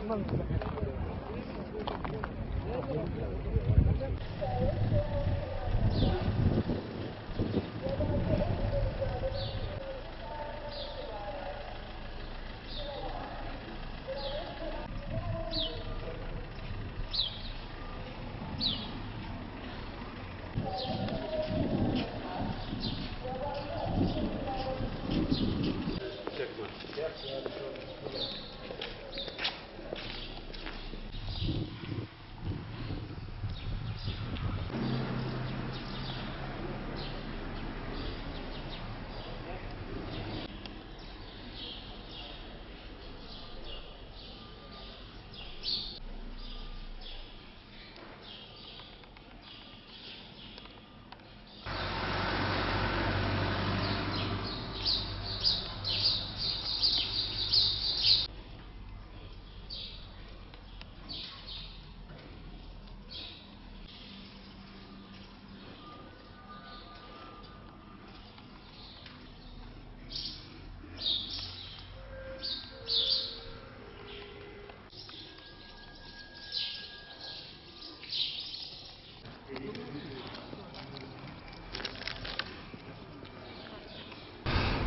Ondan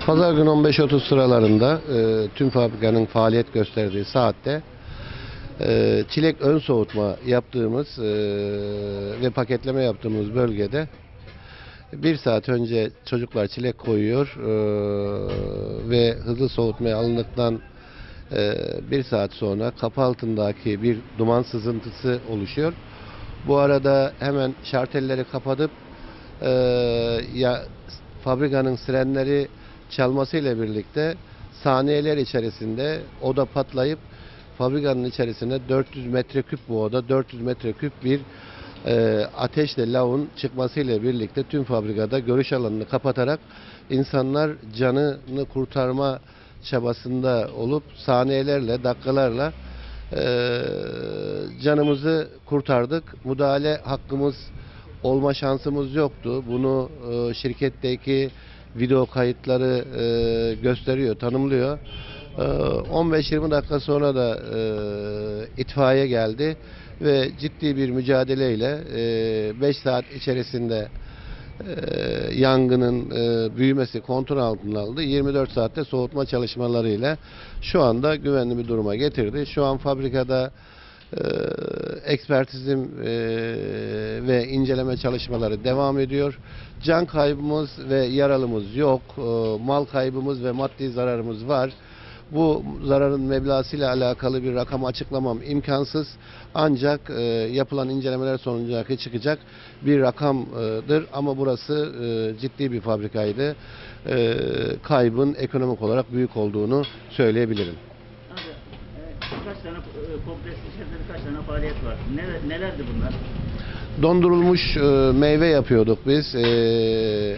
Pazar günü 15.30 sıralarında e, tüm fabrikanın faaliyet gösterdiği saatte e, çilek ön soğutma yaptığımız e, ve paketleme yaptığımız bölgede bir saat önce çocuklar çilek koyuyor e, ve hızlı soğutmaya alındıktan e, bir saat sonra kapı altındaki bir duman sızıntısı oluşuyor. Bu arada hemen şartelleri kapatıp e, ya fabrikanın sirenleri çalmasıyla birlikte saniyeler içerisinde oda patlayıp fabrikanın içerisine 400 metreküp bu oda 400 metreküp bir e, ateşle lavun çıkmasıyla birlikte tüm fabrikada görüş alanını kapatarak insanlar canını kurtarma çabasında olup saniyelerle dakikalarla e, canımızı kurtardık. Müdahale hakkımız olma şansımız yoktu. Bunu e, şirketteki video kayıtları e, gösteriyor, tanımlıyor. E, 15-20 dakika sonra da e, itfaiye geldi ve ciddi bir mücadeleyle 5 saat içerisinde e, yangının e, büyümesi kontrol altına alındı. 24 saatte soğutma çalışmalarıyla şu anda güvenli bir duruma getirdi. Şu an fabrikada e, ekspertizm e, ve inceleme çalışmaları devam ediyor. Can kaybımız ve yaralımız yok. E, mal kaybımız ve maddi zararımız var. Bu zararın meblasıyla alakalı bir rakam açıklamam imkansız. Ancak e, yapılan incelemeler sonucunda çıkacak bir rakamdır. Ama burası e, ciddi bir fabrikaydı. E, kaybın ekonomik olarak büyük olduğunu söyleyebilirim. Kaç tane e, kompleks içerisinde kaç tane faaliyet var? Neler, nelerdi bunlar? Dondurulmuş e, meyve yapıyorduk biz. E,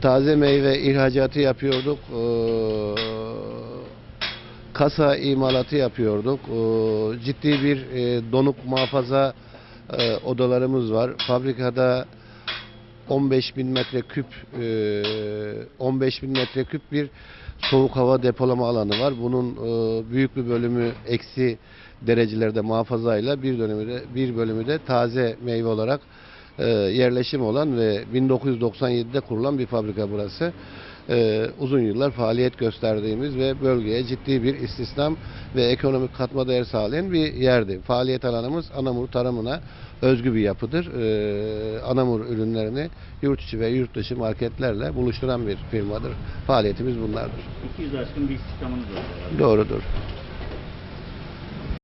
taze meyve ihracatı yapıyorduk. E, kasa imalatı yapıyorduk. E, ciddi bir e, donuk muhafaza e, odalarımız var. Fabrikada 15 bin metreküp e, 15 bin metreküp bir soğuk hava depolama alanı var. Bunun e, büyük bir bölümü eksi derecelerde muhafazayla bir dönümü de bir bölümü de taze meyve olarak e, yerleşim olan ve 1997'de kurulan bir fabrika burası. E, uzun yıllar faaliyet gösterdiğimiz ve bölgeye ciddi bir istihdam ve ekonomik katma değer sağlayan bir yerdi. Faaliyet alanımız Anamur tarımına özgü bir yapıdır. E, Anamur ürünlerini yurt içi ve yurt dışı marketlerle buluşturan bir firmadır. Faaliyetimiz bunlardır. 200 aşkın bir istihdamınız var. Doğrudur.